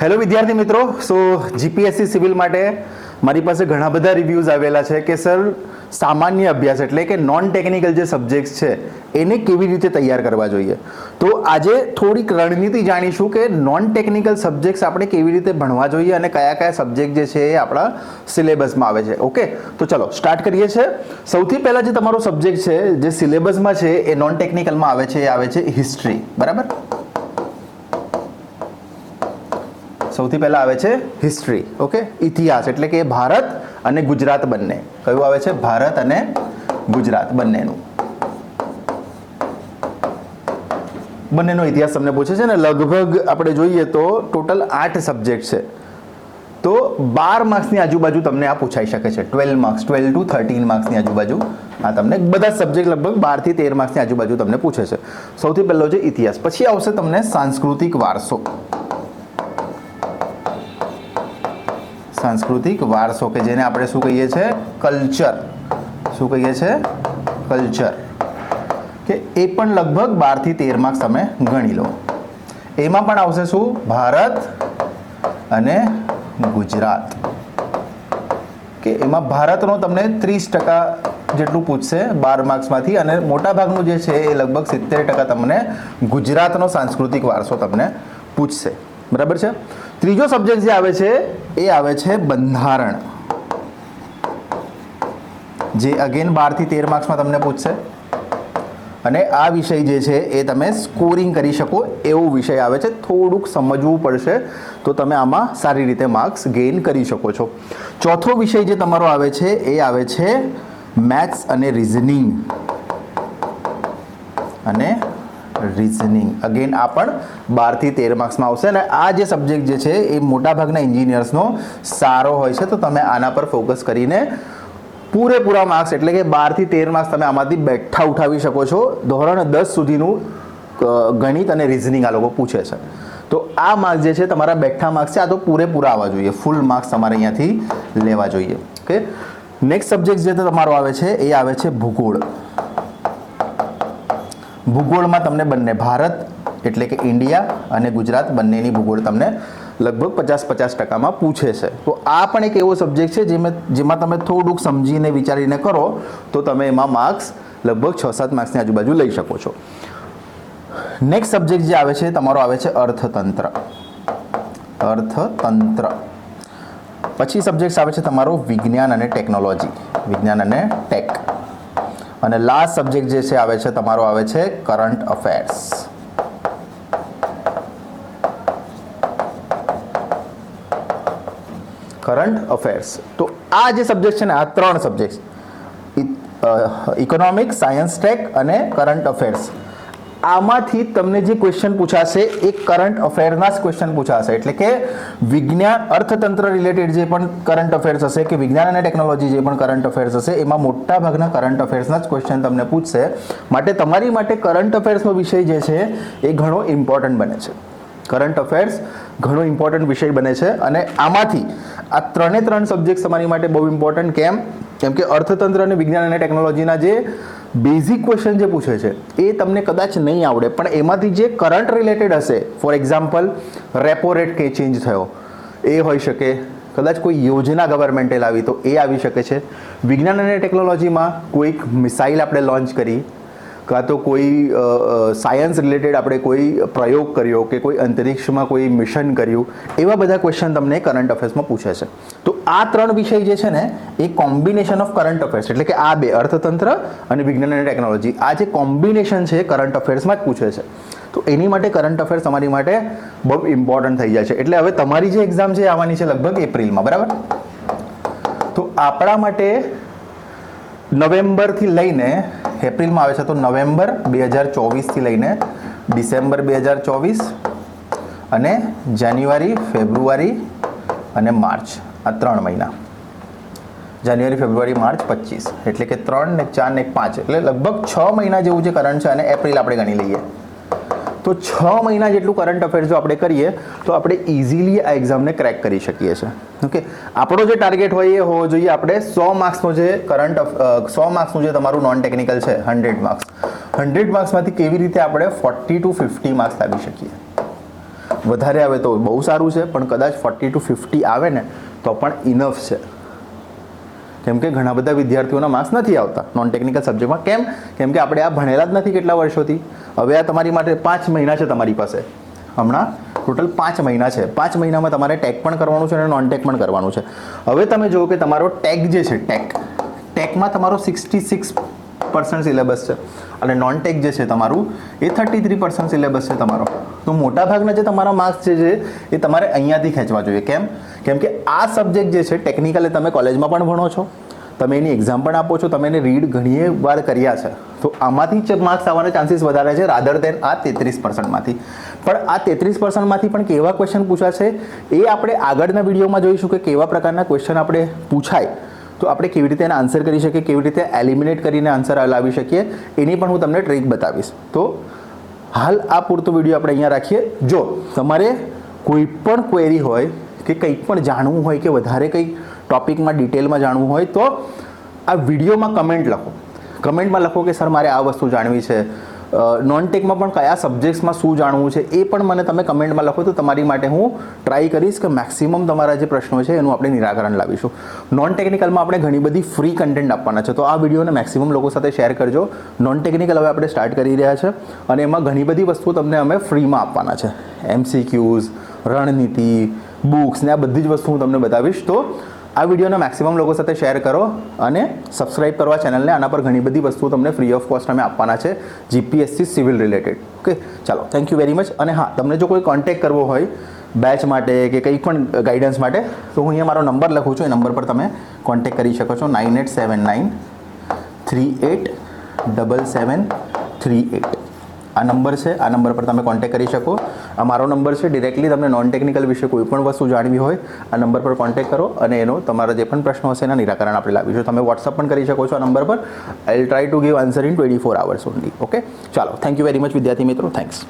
Hello વિદ્યાર્થી મિત્રો. સો GPSC civil માટે મારી પાસે ઘણા બધા રિવ્યૂઝ આવેલા છે કે સર સામાન્ય અભ્યાસ એટલે કે નોન ટેકનિકલ જે સબ્જેક્ટ્સ છે, એને કેવી રીતે તૈયાર કરવા જોઈએ? તો આજે થોડીક રણનીતિ જાણીશું કે નોન ટેકનિકલ સબ્જેક્ટ્સ આપણે કેવી રીતે ભણવા જોઈએ અને કયા કયા સબ્જેક્ટ જે છે એ આપણા સિલેબસમાં આવે છે. ઓકે તો ચલો સ્ટાર્ટ કરીએ છીએ સૌથી પહેલાં જે તમારો સબ્જેક્ટ છે, જે સિલેબસમાં છે, એ નોન ટેકનિકલમાં આવે છે, એ આવે છે હિસ્ટ્રી બરાબર? સૌથી પહેલાં આવે છે હિસ્ટ્રી ઓકે ઇતિહાસ એટલે કે ભારત અને ગુજરાત બંને. કયું આવે છે? ભારત અને ગુજરાત બંનેનું. બંનેનો ઇતિહાસ તમને પૂછે છે ને, લગભગ આપણે જોઈએ તો ટોટલ આઠ સબ્જેક્ટ છે. તો બાર માર્ક્સની આજુબાજુ તમને આ પૂછાઈ શકે છે. Twelve marks, twelve to thirteen માર્ક્સની આજુબાજુ આ તમને બધા સબ્જેક્ટ લગભગ બારથી તેર માર્ક્સની આજુબાજુ તમને પૂછે છે. સૌથી પહેલો છે ઇતિહાસ. પછી આવશે તમને સાંસ્કૃતિક વારસો. સાંસ્કૃતિક વારસો કે જેને આપણે શું કહીએ છીએ? કલ્ચર. શું કહીએ છીએ? કલ્ચર. કે એ પણ લગભગ બારથી તેર માર્ક્સ તમે ગણી લો. એમાં પણ આવશે શું? ભારત અને ગુજરાત. કે એમાં ભારતનો તમને ત્રીસ ટકા જેટલું પૂછશે બાર માર્ક્સમાંથી અને મોટાભાગનું જે છે એ લગભગ સિત્તેર ટકા તમને ગુજરાતનો સાંસ્કૃતિક વારસો તમને પૂછશે. બરાબર છે? ત્રીજો સબ્જેક્ટ જે આવે છે એ આવે છે બંધારણ. જે અગેન બારથી તેર માર્ક્સમાં તમને પૂછશે. અને આ વિષય જે છે એ તમે સ્કોરિંગ કરી શકો એવો વિષય આવે છે. થોડુંક સમજવું પડશે તો તમે આમાં સારી રીતે માર્ક્સ ગેઇન કરી શકો છો. ચોથો વિષય જે તમારો આવે છે એ આવે છે મેથ્સ અને રિઝનિંગ અને રિઝનિંગ અગેન આ પણ બારથી તેર માર્ક્સમાં આવશે અને આ જે સબ્જેક્ટ જે છે, એ મોટાભાગના એન્જિનિયર્સનો સારો હોય છે. તો તમે આના પર ફોકસ કરીને પૂરેપૂરા માર્ક્સ એટલે કે બારથી તેર માર્ક્સ તમે આમાંથી બેઠા ઉઠાવી શકો છો. ધોરણ દસ સુધીનું ગણિત અને રિઝનિંગ આ લોકો પૂછે છે. તો આ માર્ક્સ જે છે, તમારા બેઠા માર્ક્સ છે, આ તો પૂરેપૂરા આવવા જોઈએ. ફૂલ માર્ક્સ તમારે અહીંયાથી લેવા જોઈએ. ઓકે નેક્સ્ટ સબ્જેક્ટ જે તમારો આવે છે, એ આવે છે ભૂગોળ. ભૂગોળમાં તમને બંને ભારત એટલે કે ઇન્ડિયા અને ગુજરાત બંનેની ભૂગોળ તમને લગભગ પચાસ પચાસ ટકામાં પૂછે છે. તો આ પણ એક એવો સબ્જેક્ટ છે જેમાં જેમાં તમે થોડુંક સમજીને વિચારીને કરો, તો તમે એમાં માર્ક્સ લગભગ છ સાત માર્ક્સની આજુબાજુ લઈ શકો છો. નેક્સ્ટ સબ્જેક્ટ જે આવે છે, તમારો આવે છે અર્થતંત્ર. અર્થતંત્ર. પછી સબ્જેક્ટ આવે છે તમારો વિજ્ઞાન અને ટેકનોલોજી વિજ્ઞાન અને ટેક અને લાસ્ટ સબ્જેક્ટ જે છે, આવે છે, તમારો આવે છે કરંટ અફેર્સ કરંટ અફેર્સ તો આ જે સબ્જેક્ટ છે ને, આ ત્રણ સબ્જેક્ટ ઇકોનોમિક્સ સાયન્સ ટેક અને કરંટ અફેર્સ આમાંથી તમને જે ક્વેશ્ચન પૂછાશે એ કરંટ અફેરના જ ક્વેશ્ચન પૂછાશે. એટલે કે વિજ્ઞાન અર્થતંત્ર રિલેટેડ જે પણ કરંટ અફેર્સ હશે કે વિજ્ઞાન અને ટેકનોલોજી જે પણ કરંટ અફેર્સ હશે, એમાં મોટા ભાગના કરંટ અફેર્સના જ ક્વેશ્ચન તમને પૂછશે. માટે તમારી માટે કરંટ અફેર્સનો વિષય જે છે, એ ઘણો ઇમ્પોર્ટન્ટ બને છે. કરંટ અફેર્સ ઘણો ઇમ્પોર્ટન્ટ વિષય બને છે અને આમાંથી આ ત્રણે ત્રણ સબ્જેક્ટ તમારી માટે બહુ ઇમ્પોર્ટન્ટ કેમ? કેમ કે અર્થતંત્ર અને વિજ્ઞાન અને ટેકનોલોજીના જે બેઝિક ક્વેશ્ચન જે પૂછે છે, એ તમને કદાચ નહીં આવડે, પણ એમાંથી જે કરંટ રિલેટેડ હશે ફોર એક્ઝામ્પલ રેપો રેટ કે ચેન્જ થયો, એ હોઈ શકે. કદાચ કોઈ યોજના ગવર્મેન્ટે લાવી તો એ આવી શકે છે. વિજ્ઞાન અને ટેકનોલોજીમાં કોઈક મિસાઇલ આપણે લોન્ચ કરી, કાં તો કોઈ સાયન્સ રિલેટેડ આપણે કોઈ પ્રયોગ કર્યો કે કોઈ અંતરિક્ષમાં કોઈ મિશન કર્યું, એવા બધા ક્વેશ્ચન તમને કરંટ અફેર્સમાં પૂછે છે. આ ત્રણ વિષય જે છે ને, એ કોમ્બિનેશન ઓફ કરંટ અફેર્સ એટલે કે આ બે અર્થતંત્ર અને વિજ્ઞાન અને ટેકનોલોજી આ જે કોમ્બિનેશન છે કરંટ અફેર્સમાં જ પૂછે છે. તો એની માટે કરંટ અફેર્સ તમારી માટે બહુ ઇમ્પોર્ટન્ટ થઈ જાય છે. એટલે હવે તમારી જે એક્ઝામ છે આવવાની છે લગભગ એપ્રિલમાં, બરાબર? તો આપણા માટે નવેમ્બરથી લઈને, એપ્રિલમાં આવે છે તો નવેમ્બર બે હજાર ચોવીસથી લઈને ડિસેમ્બર બે હજાર ચોવીસ અને જાન્યુઆરી, ફેબ્રુઆરી અને માર્ચ. આ ત્રણ મહિના. જાન્યુઆરી, ફેબ્રુઆરી, માર્ચ, પચીસ. એટલે કે ત્રણ ને ચાર ને પાંચ. એટલે લગભગ છ મહિના જેવું જે કરંટ છે અને એપ્રિલ આપણે ગણી લઈએ. તો છ મહિના જેટલું કરંટ અફેર્સ જો આપણે કરીએ, તો આપણે ઇઝીલી આ એક્ઝામને ક્રેક કરી શકીએ છીએ. ઓકે આપણો જે ટાર્ગેટ હોય એ હોવો જોઈએ. આપણે સો માર્ક્સનો જે કરંટ સો માર્ક્સનું જે તમારું નોન ટેકનિકલ છે હંડ્રેડ માર્ક્સ હંડ્રેડ માર્ક્સમાંથી કેવી રીતે આપણે ફોર્ટી ટુ ફિફ્ટી માર્ક્સ લાવી શકીએ? વધારે આવે તો બહુ સારું છે, પણ કદાચ ફોર્ટી ટુ ફિફ્ટી આવે ને, તો પણ ઇનફ છે. કેમ કે ઘણા બધા વિદ્યાર્થીઓના માર્ક્સ નથી આવતા નોન ટેકનિકલ સબ્જેક્ટમાં કેમ? કેમ કે આપણે આ ભણેલા જ નથી કેટલા વર્ષોથી. હવે આ તમારી માટે પાંચ મહિના છે તમારી પાસે. હમણાં ટોટલ પાંચ મહિના છે. પાંચ મહિનામાં તમારે ટેક પણ કરવાનું છે અને નોન ટેક પણ કરવાનું છે. હવે તમે જુઓ કે તમારો ટેક જે છે ટેક ટેકમાં તમારો સિક્સટી સિક્સ પર્સન્ટ સિલેબસ છે. અને નોન ટેક જે છે તમારું, એ થર્ટી થ્રી પર્સન્ટ સિલેબસ છે તમારો. તો મોટાભાગના જે તમારા માર્ક્સ જે છે, એ તમારે અહીંયાથી ખેંચવા જોઈએ. કેમ? કેમ કે આ સબ્જેક્ટ જે છે ટેકનિકલી તમે કોલેજમાં પણ ભણો છો. તમે એની એક્ઝામ પણ આપો છો. તમે એને રીડ ઘણીએ વાર કર્યા છે. તો આમાંથી જ માર્ક્સ આવવાના ચાન્સીસ વધારે છે રાધર દેન આ તેત્રીસ પર્સન્ટમાંથી પણ આ તેત્રીસ પર્સન્ટમાંથી પણ કેવા ક્વેશ્ચન પૂછાશે? એ આપણે આગળના વિડીયોમાં જોઈશું કે કેવા પ્રકારના ક્વેશ્ચન આપણે પૂછાય. તો આપણે કેવી રીતે એના આન્સર કરી શકીએ? કેવી રીતે એલિમિનેટ કરીને આન્સર લાવી શકીએ? એની પણ હું તમને ટ્રીક બતાવીશ. તો હાલ આ પૂરતો વીડિયો આપણે અહીંયા રાખીએ. જો તમારે કોઈ પણ ક્વેરી હોય કે કંઈક પણ જાણવું હોય કે વધારે કંઈક ટોપિકમાં ડિટેલમાં જાણવું હોય તો આ વિડીયોમાં કમેન્ટ લખો. કમેન્ટમાં લખો કે સર મારે આ વસ્તુ જાણવી છે. નોન ટેકમાં પણ કયા સબ્જેક્ટ્સમાં શું જાણવું છે એ પણ મને તમે કમેન્ટમાં લખો તો તમારી માટે હું ટ્રાય કરીશ કે મેક્સિમમ તમારા જે પ્રશ્નો છે એનું આપણે નિરાકરણ લાવીશું. નોન ટેકનિકલમાં આપણે ઘણી બધી ફ્રી કન્ટેન્ટ આપવાના છે. તો આ વિડીયોને મેક્સિમમ લોકો સાથે શેર કરજો. નોન ટેકનિકલ હવે આપણે સ્ટાર્ટ કરી રહ્યા છે અને એમાં ઘણી બધી વસ્તુઓ તમને અમે ફ્રીમાં આપવાના છે. એમસીક્યુઝ રણનીતિ બુક્સ ને આ બધી જ વસ્તુ હું તમને બતાવીશ. તો આ વિડીયોને મેક્સિમમ લોકો સાથે શેર કરો અને સબસ્ક્રાઇબ કરવા ચેનલને આના પર ઘણી બધી વસ્તુઓ તમને ફ્રી ઓફ કોસ્ટ અમે આપવાના છે જીપીએસસી સિવિલ રિલેટેડ ઓકે ચાલો થેન્ક યુ વેરી મચ અને હા, તમને જો કોઈ કોન્ટેક્ટ કરવો હોય બેચ માટે કે કંઈ પણ ગાઈડન્સ માટે, તો હું અહીંયા મારો નંબર લખું છું. એ નંબર પર તમે કોન્ટેક્ટ કરી શકો છો. Nine eight seven nine three eight double seven three eight આ નંબર છે. આ નંબર પર તમે કોન્ટેક કરી શકો. આ મારો નંબર છે. ડિરેક્ટલી તમને નોન ટેકનિકલ વિશે કોઈ પણ વસ્તુ જાણવી હોય, આ નંબર પર કોન્ટેક કરો અને એનો તમારા જે પણ પ્રશ્નો હશે એના નિરાકરણ આપણે લાવીશું તમે વોટ્સઅપ પણ કરી શકો છો આ નંબર પર. I try to give answer in twenty four hours only okay ચાલો. થેન્ક યુ વેરી મચ વિદ્યાર્થી મિત્રો. થેન્ક્સ